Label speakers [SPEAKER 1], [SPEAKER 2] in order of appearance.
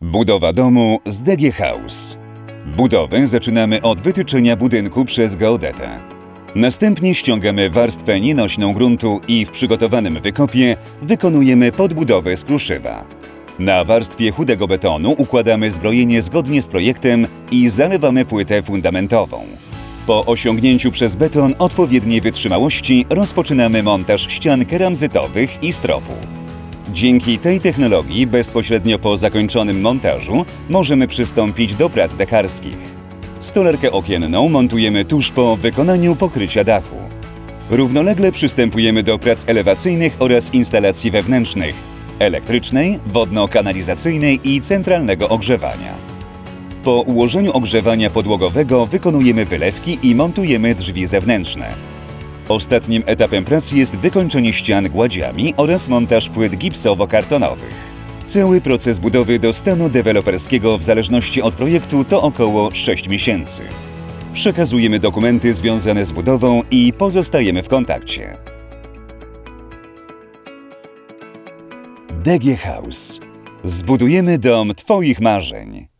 [SPEAKER 1] Budowa domu z DG House. Budowę zaczynamy od wytyczenia budynku przez geodetę. Następnie ściągamy warstwę nienośną gruntu i w przygotowanym wykopie wykonujemy podbudowę z kruszywa. Na warstwie chudego betonu układamy zbrojenie zgodnie z projektem i zalewamy płytę fundamentową. Po osiągnięciu przez beton odpowiedniej wytrzymałości rozpoczynamy montaż ścian keramzytowych i stropu. Dzięki tej technologii bezpośrednio po zakończonym montażu możemy przystąpić do prac dekarskich. Stolarkę okienną montujemy tuż po wykonaniu pokrycia dachu. Równolegle przystępujemy do prac elewacyjnych oraz instalacji wewnętrznych, elektrycznej, wodno-kanalizacyjnej i centralnego ogrzewania. Po ułożeniu ogrzewania podłogowego wykonujemy wylewki i montujemy drzwi zewnętrzne. Ostatnim etapem pracy jest wykończenie ścian gładziami oraz montaż płyt gipsowo-kartonowych. Cały proces budowy do stanu deweloperskiego w zależności od projektu to około 6 miesięcy. Przekazujemy dokumenty związane z budową i pozostajemy w kontakcie. DG House. Zbudujemy dom Twoich marzeń.